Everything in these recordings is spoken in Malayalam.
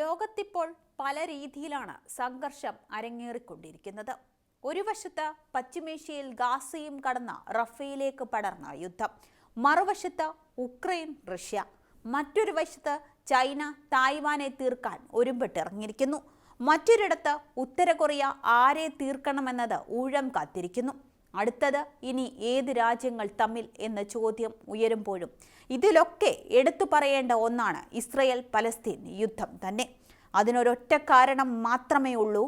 ലോകത്തിപ്പോൾ പല രീതിയിലാണ് സംഘർഷം അരങ്ങേറിക്കൊണ്ടിരിക്കുന്നത്. ഒരു വശത്ത് പശ്ചിമേഷ്യയിൽ ഗാസയും കടന്ന റഫേലേക്ക് പടർന്ന യുദ്ധം. മറുവശത്ത് ഉക്രൈൻ റഷ്യ. മറ്റൊരു വശത്ത് ചൈന തായ്വാനെ തീർക്കാൻ ഒരുമ്പിട്ടിറങ്ങിയിരിക്കുന്നു. മറ്റൊരിടത്ത് ഉത്തര കൊറിയ ആരെ തീർക്കണമെന്നത് ഊഴം കാത്തിരിക്കുന്നു. അടുത്തത് ഇനി ഏത് രാജ്യങ്ങൾ തമ്മിൽ എന്ന ചോദ്യം ഉയരുമ്പോഴും ഇതിലൊക്കെ എടുത്തു പറയേണ്ട ഒന്നാണ് ഇസ്രയേൽ പലസ്തീൻ യുദ്ധം തന്നെ. അതിനൊരൊറ്റ കാരണം മാത്രമേ ഉള്ളൂ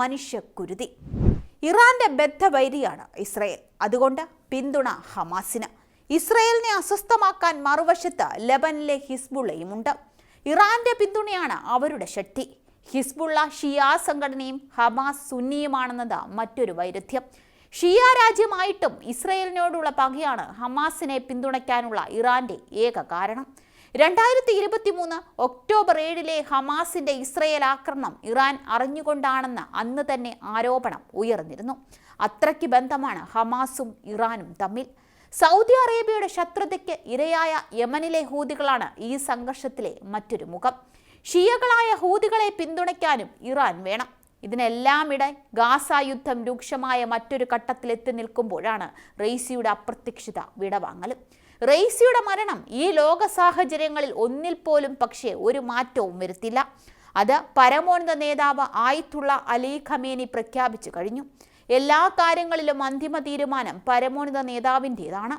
മനുഷ്യക്കുരുതി. ഇറാന്റെ ബദ്ധവൈരിയാണ് ഇസ്രയേൽ. അതുകൊണ്ട് പിന്തുണ ഹമാസിന്. ഇസ്രയേലിനെ അസ്വസ്ഥമാക്കാൻ മറുവശത്ത് ലബനിലെ ഹിസ്ബുള്ളയും ഉണ്ട്. ഇറാന്റെ പിന്തുണയാണ് അവരുടെ ശക്തി. ഹിസ്ബുള്ള ഷിയാ സംഘടനയും ഹമാസ് സുന്നിയുമാണെന്നത് മറ്റൊരു വൈരുദ്ധ്യം. ഷിയ രാജ്യമായിട്ടും ഇസ്രയേലിനോടുള്ള പകയാണ് ഹമാസിനെ പിന്തുണയ്ക്കാനുള്ള ഇറാന്റെ ഏക കാരണം. രണ്ടായിരത്തി ഇരുപത്തി മൂന്ന് ഒക്ടോബർ ഏഴിലെ ഹമാസിന്റെ ഇസ്രയേൽ ആക്രമണം ഇറാൻ അറിഞ്ഞുകൊണ്ടാണെന്ന് അന്ന് തന്നെ ആരോപണം ഉയർന്നിരുന്നു. അത്രയ്ക്ക് ബന്ധമാണ് ഹമാസും ഇറാനും തമ്മിൽ. സൗദി അറേബ്യയുടെ ശത്രുതയ്ക്ക് ഇരയായ യമനിലെ ഹൂതികളാണ് ഈ സംഘർഷത്തിലെ മറ്റൊരു മുഖം. ഷിയകളായ ഹൂതികളെ പിന്തുണയ്ക്കാനും ഇറാൻ വേണം. ഇതിനെല്ലാമിടെ ഗാസ യുദ്ധം രൂക്ഷമായ മറ്റൊരു ഘട്ടത്തിലെത്തി നിൽക്കുമ്പോഴാണ് റെയ്സിയുടെ അപ്രത്യക്ഷിത വിടവാങ്ങലും റെയ്സിയുടെ മരണം ഈ ലോക സാഹചര്യങ്ങളിൽ ഒന്നിൽ പോലും പക്ഷേ ഒരു മാറ്റവും വരുത്തില്ല. അത് പരമോന്നത നേതാവ് ആയിത്തുള്ള അലി ഖമേനി പ്രഖ്യാപിച്ചു കഴിഞ്ഞു. എല്ലാ കാര്യങ്ങളിലും അന്തിമ തീരുമാനം പരമോന്നത നേതാവിന്റേതാണ്.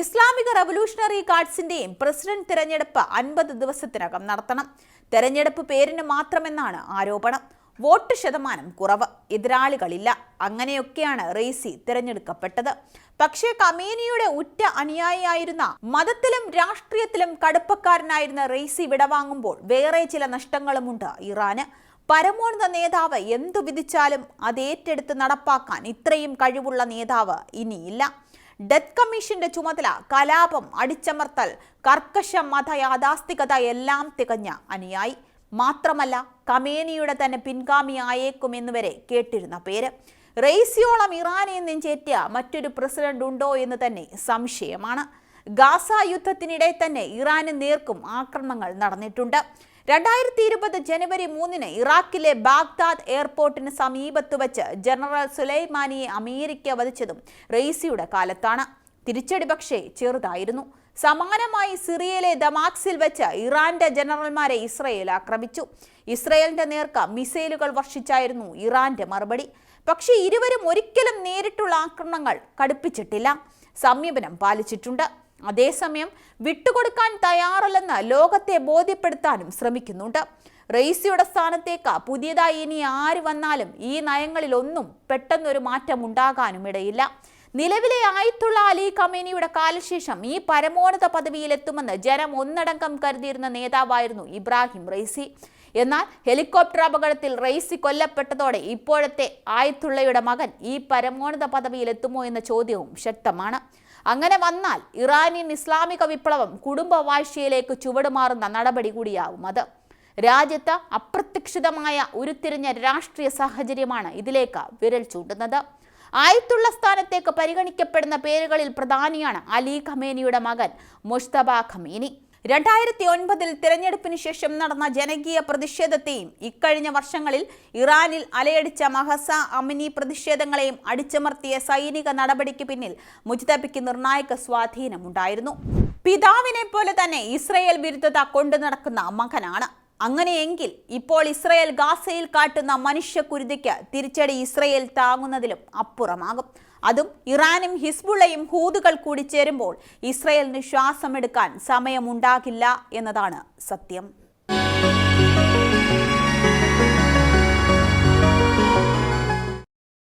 ഇസ്ലാമിക റവല്യൂഷണറി ഗാർഡ്സിന്റെയും പ്രസിഡന്റ് തിരഞ്ഞെടുപ്പ് അൻപത് ദിവസത്തിനകം നടത്തണം. തെരഞ്ഞെടുപ്പ് പേരിന് മാത്രമെന്നാണ് ആരോപണം. വോട്ട് ശതമാനം കുറവ്. എതിരാളികളില്ല. അങ്ങനെയൊക്കെയാണ് റെയ്സി തിരഞ്ഞെടുക്കപ്പെട്ടത്. പക്ഷേ കമേനിയുടെ ഉറ്റ അനുയായിയായിരുന്ന മതത്തിലും രാഷ്ട്രീയത്തിലും കടുപ്പക്കാരനായിരുന്ന റെയ്സി വിടവാങ്ങുമ്പോൾ വേറെ ചില നഷ്ടങ്ങളുമുണ്ട് ഇറാന്. പരമോന്നത നേതാവ് എന്തു വിധിച്ചാലും അത് ഏറ്റെടുത്ത് നടപ്പാക്കാൻ ഇത്രയും കഴിവുള്ള നേതാവ് ഇനിയില്ല. ഡെത്ത് കമ്മീഷന്റെ ചുമതല കലാപം അടിച്ചമർത്തൽ കർക്കശ മത യാഥാസ്ഥികത എല്ലാം തികഞ്ഞ അനുയായി. മാത്രമല്ല കമേനിയുടെ തന്നെ പിൻഗാമി പിൻഗാമിയായേക്കുമെന്ന് കേട്ടിരുന്ന പേര്. റെയ്സിയോളം ഇറാനിൽ നിന്നും ചേറ്റിയ മറ്റൊരു പ്രസിഡന്റ് ഉണ്ടോ എന്ന് തന്നെ സംശയമാണ്. ഗാസ യുദ്ധത്തിനിടെ തന്നെ ഇറാന് നേർക്കും ആക്രമണങ്ങൾ നടന്നിട്ടുണ്ട്. രണ്ടായിരത്തി ഇരുപത് ജനുവരി മൂന്നിന് ഇറാഖിലെ ബാഗ്ദാദ് എയർപോർട്ടിന് സമീപത്ത് വച്ച് ജനറൽ സുലൈമാനിയെ അമേരിക്ക വധിച്ചതും റെയ്സിയുടെ കാലത്താണ്. തിരിച്ചടി പക്ഷേ ചെറുതായിരുന്നു. സമാനമായി സിറിയയിലെ ദമാക്സിൽ വെച്ച് ഇറാന്റെ ജനറൽമാരെ ഇസ്രയേൽ ആക്രമിച്ചു. ഇസ്രയേലിന്റെ നേർക്ക് മിസൈലുകൾ വർഷിച്ചായിരുന്നു ഇറാന്റെ മറുപടി. പക്ഷേ ഇരുവരും ഒരിക്കലും നേരിട്ടുള്ള ആക്രമണങ്ങൾ കടുപ്പിച്ചിട്ടില്ല. സമീപനം പാലിച്ചിട്ടുണ്ട്. അതേസമയം വിട്ടുകൊടുക്കാൻ തയ്യാറല്ലെന്ന് ലോകത്തെ ബോധ്യപ്പെടുത്താനും ശ്രമിക്കുന്നുണ്ട്. റെയ്സിയുടെ സ്ഥാനത്തേക്ക് പുതിയതായി ഇനി ആര് വന്നാലും ഈ നയങ്ങളിലൊന്നും പെട്ടെന്നൊരു മാറ്റം ഉണ്ടാകാനും ഇടയില്ല നിലവിലെ ആയിത്തുള്ള അലി കമേനിയുടെ കാലശേഷം ഈ പരമോന്നത പദവിയിലെത്തുമെന്ന് ജനം ഒന്നടങ്കം കരുതിയിരുന്ന നേതാവായിരുന്നു ഇബ്രാഹിം റൈസി എന്നാൽ ഹെലികോപ്റ്റർ അപകടത്തിൽ റൈസി കൊല്ലപ്പെട്ടതോടെ ഇപ്പോഴത്തെ ആയത്തുള്ളയുടെ മകൻ ഈ പരമോന്നത പദവിയിലെത്തുമോ എന്ന ചോദ്യവും ശക്തമാണ്. അങ്ങനെ വന്നാൽ ഇറാനിയൻ ഇസ്ലാമിക വിപ്ലവം കുടുംബവാഴ്ചയിലേക്ക് ചുവടുമാറുന്ന നടപടി കൂടിയാവും അത്. രാജ്യത്ത് അപ്രത്യക്ഷിതമായ ഉരുത്തിരിഞ്ഞ രാഷ്ട്രീയ സാഹചര്യമാണ് ഇതിലേക്ക് വിരൽ ചൂണ്ടുന്നത്. ആയത്തുള്ള സ്ഥാനത്തേക്ക് പരിഗണിക്കപ്പെടുന്ന പേരുകളിൽ പ്രധാനിയാണ് അലി ഖമേനിയുടെ മകൻ മുഷ്തബ ഖമേനി. രണ്ടായിരത്തി ഒൻപതിൽ തിരഞ്ഞെടുപ്പിന് ശേഷം നടന്ന ജനകീയ പ്രതിഷേധത്തെയും ഇക്കഴിഞ്ഞ വർഷങ്ങളിൽ ഇറാനിൽ അലയടിച്ച മഹസ അമിനി പ്രതിഷേധങ്ങളെയും അടിച്ചമർത്തിയ സൈനിക നടപടിക്ക് പിന്നിൽ മുജ്തബിക്ക് നിർണായക സ്വാധീനമുണ്ടായിരുന്നു. പിതാവിനെ പോലെ തന്നെ ഇസ്രയേൽ വിരുദ്ധത കൊണ്ടു നടക്കുന്ന മകനാണ്. അങ്ങനെയെങ്കിൽ ഇപ്പോൾ ഇസ്രയേൽ ഗാസയിൽ കാട്ടുന്ന മനുഷ്യക്കുരുതിക്ക് തിരിച്ചടി ഇസ്രയേൽ താങ്ങുന്നതിലും അപ്പുറമാകും. അതും ഇറാനും ഹിസ്ബുള്ളയും ഹൂതുകൾ കൂടി ചേരുമ്പോൾ ഇസ്രയേലിന് ശ്വാസമെടുക്കാൻ സമയമുണ്ടാകില്ല എന്നതാണ് സത്യം.